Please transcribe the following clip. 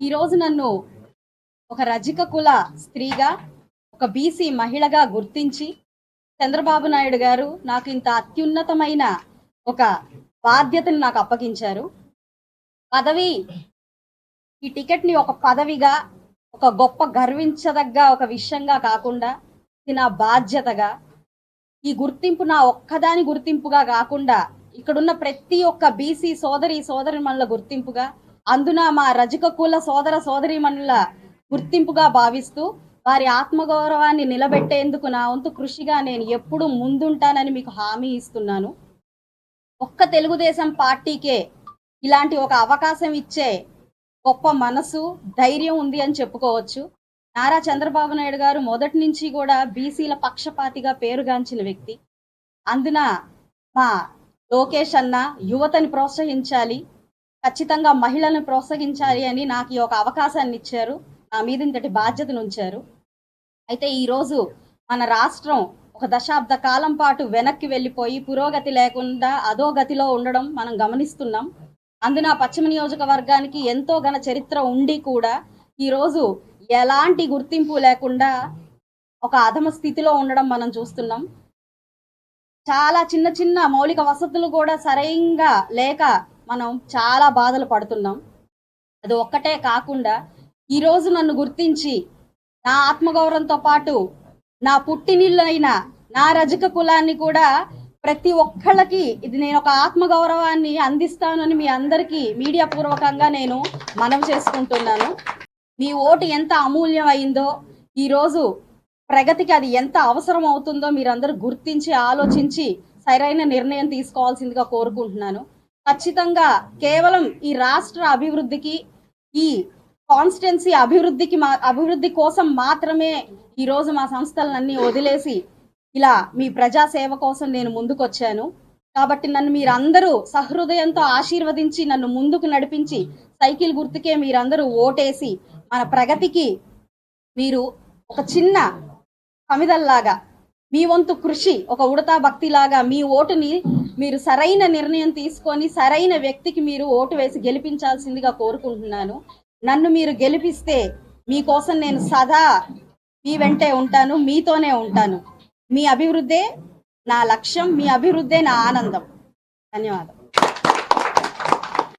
ఈరోజు నన్ను ఒక రజిక కుల స్త్రీగా ఒక బీసీ మహిళగా గుర్తించి చంద్రబాబు నాయుడు గారు నాకు ఇంత అత్యున్నతమైన ఒక బాధ్యతను నాకు అప్పగించారు. పదవి ఈ టికెట్ని ఒక పదవిగా ఒక గొప్ప గర్వించదగ్గ ఒక విషయంగా కాకుండా ఇది నా బాధ్యతగా ఈ గుర్తింపు నా ఒక్కదాని గుర్తింపుగా కాకుండా ఇక్కడున్న ప్రతి ఒక్క బీసీ సోదరి సోదరి మనల గుర్తింపుగా అందున మా రజక కుల సోదర సోదరిమణుల గుర్తింపుగా భావిస్తూ వారి ఆత్మగౌరవాన్ని నిలబెట్టేందుకు నా వంతు కృషిగా నేను ఎప్పుడూ ముందుంటానని మీకు హామీ ఇస్తున్నాను. ఒక్క తెలుగుదేశం పార్టీకే ఇలాంటి ఒక అవకాశం ఇచ్చే గొప్ప మనసు ధైర్యం ఉంది అని చెప్పుకోవచ్చు. నారా చంద్రబాబు నాయుడు గారు మొదటి నుంచి కూడా బీసీల పక్షపాతిగా పేరుగాంచిన వ్యక్తి. అందున మా లోకేష్ అన్న యువతని ప్రోత్సహించాలి. ఖచ్చితంగా మహిళలను ప్రోత్సహించాలి అని నాకు ఈ ఒక అవకాశాన్ని ఇచ్చారు. నా మీద ఇంతటి బాధ్యతను ఉంచారు. అయితే ఈరోజు మన రాష్ట్రం ఒక దశాబ్ద కాలం పాటు వెనక్కి వెళ్ళిపోయి పురోగతి లేకుండా అధోగతిలో ఉండడం మనం గమనిస్తున్నాం. అందున పశ్చిమ నియోజకవర్గానికి ఎంతో ఘన చరిత్ర ఉండి కూడా ఈరోజు ఎలాంటి గుర్తింపు లేకుండా ఒక అధమ స్థితిలో ఉండడం మనం చూస్తున్నాం. చాలా చిన్న చిన్న మౌలిక వసతులు కూడా సరైంగా లేక మనం చాలా బాధలు పడుతున్నాం. అది ఒక్కటే కాకుండా ఈరోజు నన్ను గుర్తించి నా ఆత్మగౌరవంతో పాటు నా పుట్టినిళ్ళైన నా రజక కులాన్ని కూడా ప్రతి ఒక్కళ్ళకి ఇది నేను ఒక ఆత్మగౌరవాన్ని అందిస్తానని మీ అందరికీ మీడియా పూర్వకంగా నేను మనవి చేసుకుంటున్నాను. మీ ఓటు ఎంత అమూల్యం అయిందో ఈరోజు ప్రగతికి అది ఎంత అవసరం అవుతుందో మీరందరూ గుర్తించి ఆలోచించి సరైన నిర్ణయం తీసుకోవాల్సిందిగా కోరుకుంటున్నాను. ఖచ్చితంగా కేవలం ఈ రాష్ట్ర అభివృద్ధికి ఈ కాన్స్టిట్యున్సీ అభివృద్ధికి మా అభివృద్ధి కోసం మాత్రమే ఈరోజు మా సంస్థలన్నీ వదిలేసి ఇలా మీ ప్రజాసేవ కోసం నేను ముందుకొచ్చాను. కాబట్టి నన్ను మీరందరూ సహృదయంతో ఆశీర్వదించి నన్ను ముందుకు నడిపించి సైకిల్ గుర్తుకే మీరందరూ ఓటేసి మన ప్రగతికి మీరు ఒక చిన్న కమిదల్లాగా మీ వంతు కృషి ఒక ఉడతా భక్తిలాగా మీ ఓటుని మీరు సరైన నిర్ణయం తీసుకొని సరైన వ్యక్తికి మీరు ఓటు వేసి గెలిపించాల్సిందిగా కోరుకుంటున్నాను. నన్ను మీరు గెలిపిస్తే మీకోసం నేను సదా మీ వెంటే ఉంటాను మీతోనే ఉంటాను. మీ అభివృద్ధే నా లక్ష్యం మీ అభివృద్ధే నా ఆనందం. ధన్యవాదం